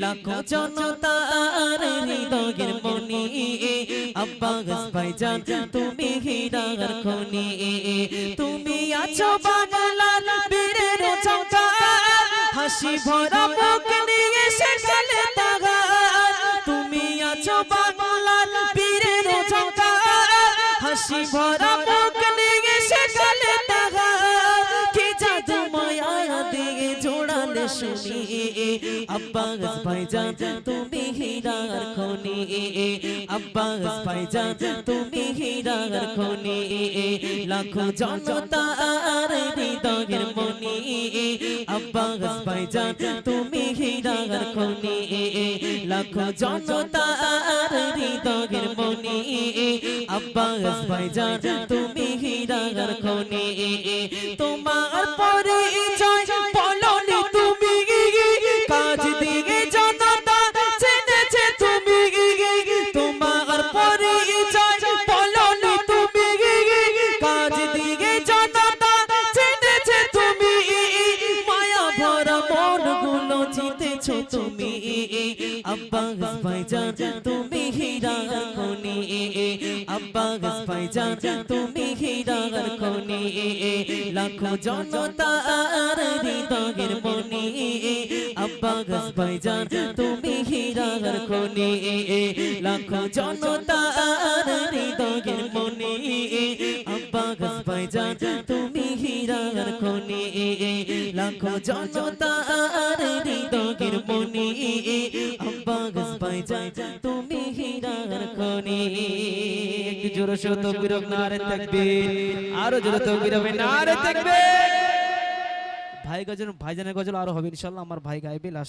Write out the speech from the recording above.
লাখো জনতার হৃদয়ের মনি আব্বাস ভাইজান তুমি হীরার খনি। তুমি আছো বাংলার বীরের হাসি ভরা বুক নিয়ে সেখানে তাগার তুমি আছো বাংলার বীরের চমকা হাসি ভরা বুক শুনি আব্বাস ভাইজান তুমি হীরার খনি আব্বাস ভাইজান তুমি হীরার খনি লাখো জনতার হৃদয়ের মনি আব্বাস ভাইজান তুমি হীরার খনি লাখো জনতার হৃদয়ের মনি আব্বাস তুমি হীরার খনি তোমার পরিচয় তুমি আব্বাস ভাইজান, তুমি হীরার খনি। আব্বাস ভাইজান, তুমি হীরার খনি। লাখো জনতার হৃদয়ের মনি। আব্বাস ভাইজান, তুমি হীরার খনি। লাখো জনতার হৃদয়ের মনি। আব্বাস ভাইজান, তুমি হীরার খনি লাখো জনতার হৃদয়ের মনি আব্বাস ভাইজান তুমি হীরার খনি জোরে বিরব নারে তাকবীর। আরও জোরে তো বিরব নারে তাকবীর। ভাই গজল ভাইজানের গজল আরও হবে ইনশাআল্লাহ আমার ভাই গাইবে লাস্ট